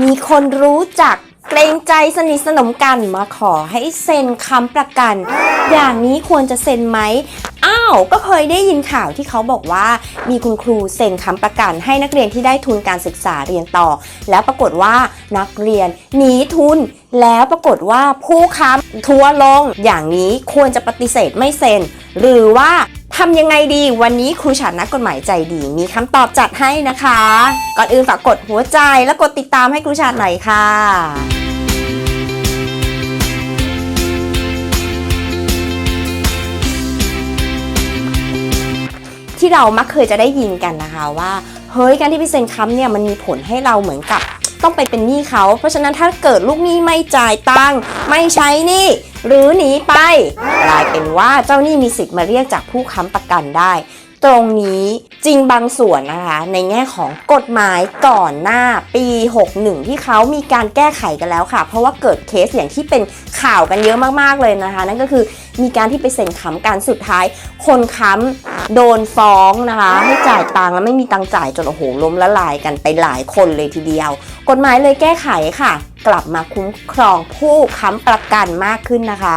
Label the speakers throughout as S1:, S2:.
S1: มีคนรู้จักเกรงใจสนิทสนมกันมาขอให้เซ็นค้ำประกัน อย่างนี้ควรจะเซ็นไหมอ้าวก็เคยได้ยินข่าวที่เขาบอกว่า มีคุณครูเซ็นค้ำประกัน ให้นักเรียนที่ได้ทุนการศึกษาเรียนต่อ แล้วปรากฏว่านักเรียนหนีทุน แล้วปรากฏว่าผู้ค้ำทัวร์ลง อย่างนี้ควรจะปฏิเสธไม่เซ็น หรือว่า ทำยังไงดีวันนี้ครูฉันนักกฎหมายใจดีมีคำตอบจัดให้นะคะ ก่อนอื่นฝากกดหัวใจและกดติดตามให้ครูฉันหน่อยค่ะที่เรามักเคยจะได้ยินกันนะคะว่า เฮ้ยการที่ไปเซ็นค้ำเนี่ยมันมีผลให้เราเหมือนกับ ต้องไปเป็นหนี้เขา เพราะฉะนั้นถ้าเกิดลูกหนี้ไม่จ่ายตังค์ไม่ใช้หนี้หรือหนีไป กลายเป็นว่าเจ้าหนี้มีสิทธิ์มาเรียกจากผู้ค้ำประกันได้ ตรงนี้จริงบางส่วนนะคะ ในแง่ของกฎหมายก่อนหน้าปี 61 ที่เขามีการแก้ไขกันแล้วค่ะ เพราะว่าเกิดเคสอย่างที่เป็นข่าวกันเยอะมากๆเลยนะคะ นั่นก็คือมีการที่ไปเซ็นค้ำการสุดท้าย คนค้ำโดนฟ้องนะคะ ให้จ่ายตังค์แล้วไม่มีตังค์จ่ายจนโอ้โหล้มละลายกันไปหลายคนเลยทีเดียว กฎหมายเลยแก้ไขค่ะ กลับมาคุ้มครองผู้ค้ำประกันมากขึ้นนะคะ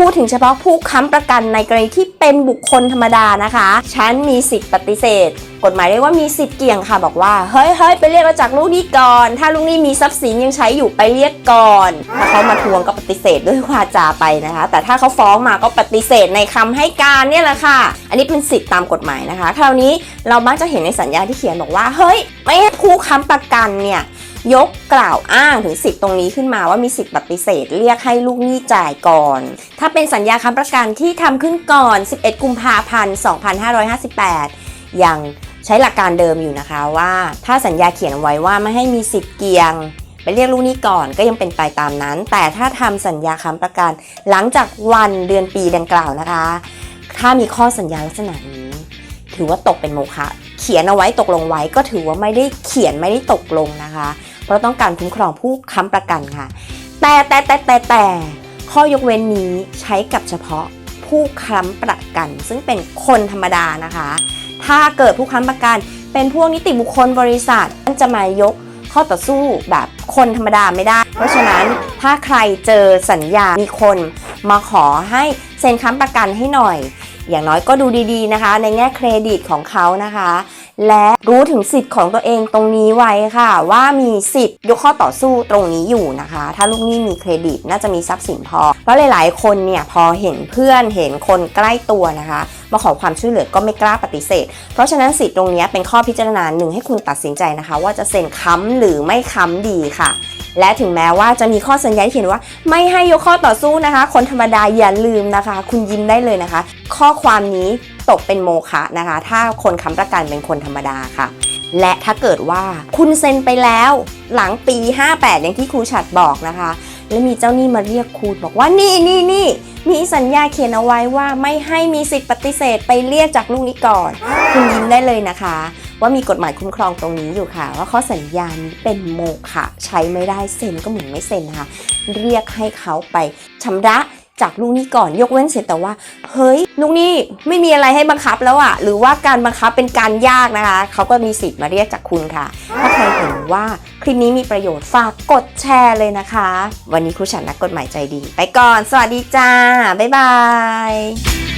S1: พูดถึงเฉพาะผู้ค้ำประกันในกรณีที่เป็นบุคคลธรรมดานะคะ ฉันมีสิทธิ์ปฏิเสธ กฎหมายเรียกว่ามีสิทธิ์เกี่ยงค่ะ บอกว่า เฮ้ยเฮ้ยไปเรียกมาจากลูกหนี้ก่อน ถ้าลูกหนี้มีทรัพย์สินยังใช้อยู่ไปเรียกก่อน ถ้าเขามาทวงก็ปฏิเสธด้วยวาจาไปนะคะ แต่ถ้าเขาฟ้องมาก็ปฏิเสธในคำให้การเนี่ยแหละค่ะ อันนี้เป็นสิทธิ์ตามกฎหมายนะคะ คราวนี้เรามักจะเห็นในสัญญาที่เขียนบอกว่า เฮ้ย ไม่ให้ผู้ค้ำประกันเนี่ย ยกกล่าวอ้างถึงสิทธิ์ตรงนี้ขึ้นมาว่ามีสิทธิ์ปฏิเสธ เรียกให้ลูกหนี้จ่ายก่อน ถ้าเป็นสัญญาค้ำประกันที่ทำขึ้นก่อน 11 กุมภาพันธ์ 2558 ยังใช้หลักการเดิมอยู่นะคะว่า ถ้าสัญญาเขียนไว้ว่าไม่ให้มีสิทธิ์เกียงไปเรียกลูกหนี้ก่อนก็ยังเป็นไปตามนั้น แต่ถ้าทำสัญญาค้ำประกัน หลังจากวันเดือนปีดังกล่าวนะคะ ถ้ามีข้อสัญญาลักษณะนี้ ถือว่าตกเป็นโมฆะ เขียนเอาไว้ตกลงไว้ก็ถือว่าไม่ได้เขียนไม่ได้ตกลงนะคะ เพราะต้องการคุ้มครองผู้ค้ำประกันค่ะ แต่แต่แต่แต่แต่ข้อยกเว้นนี้ใช้กับเฉพาะผู้ค้ำประกัน ซึ่งเป็นคนธรรมดานะคะ ถ้าเกิดผู้ค้ำประกัน เป็นพวกนิติบุคคลบริษัทจะมายกข้อต่อสู้แบบคนธรรมดาไม่ได้ เพราะฉะนั้นถ้าใครเจอสัญญา มีคน มาขอให้เซ็นค้ำประกันให้หน่อย อย่างน้อยก็ดูดีๆนะคะ ในแง่เครดิตของเขานะคะ และรู้ถึงสิทธิ์ของตัวเองตรงนี้ไว้ค่ะ ว่ามีสิทธิ์ยกข้อต่อสู้ตรงนี้อยู่นะคะ ถ้าลูกหนี้มีเครดิตน่าจะมีทรัพย์สินพอ เพราะหลายๆ คนเนี่ยพอเห็นเพื่อนเห็นคนใกล้ตัวนะคะมาขอความช่วยเหลือก็ไม่กล้าปฏิเสธ เพราะฉะนั้นสิทธิ์ตรงนี้เป็นข้อพิจารณาหนึ่งให้คุณตัดสินใจนะคะ ว่าจะเซ็นค้ำหรือไม่ค้ำดีค่ะ และถึงแม้ว่าจะมีข้อสัญญาที่เขียนว่า ไม่ให้ยกข้อต่อสู้นะคะ คนธรรมดาอย่าลืมนะคะ คุณยิ้มได้เลยนะคะ ข้อความนี้ตกเป็นโมฆะนะคะ ถ้าคนค้ำประกันเป็นคนธรรมดาค่ะ และถ้าเกิดว่าคุณเซ็นไปแล้วหลังปี 58 อย่างที่ครูฉัดบอกนะคะ และมีเจ้าหนี้มาเรียกคุณบอกว่านี่นี่นี่ มีสัญญาเขียนเอาไว้ว่าไม่ให้มีสิทธิ์ปฏิเสธไปเรียกจากลูกนี้ก่อน คุณยิ้มได้เลยนะคะ ว่ามีกฎหมายคุ้มครองตรงนี้อยู่ค่ะ ว่าข้อสัญญานี้เป็นโมฆะใช้ไม่ได้เซ็นก็เหมือนไม่เซ็นนะคะ เรียกให้เขาไปชำระ จากลูกหนี้ก่อนยกเว้นเสร็จแต่ว่า เฮ้ยลูกหนี้ไม่มีอะไรให้บังคับแล้วอะหรือว่าการบังคับเป็นการยากนะคะ เขาก็มีสิทธิ์มาเรียกจากคุณค่ะ ถ้าใครเห็นว่าคลิปนี้มีประโยชน์ฝากกดแชร์เลยนะคะ วันนี้ครูฉันนักกฎหมายใจดี ไปก่อน สวัสดีจ้า บ๊ายบาย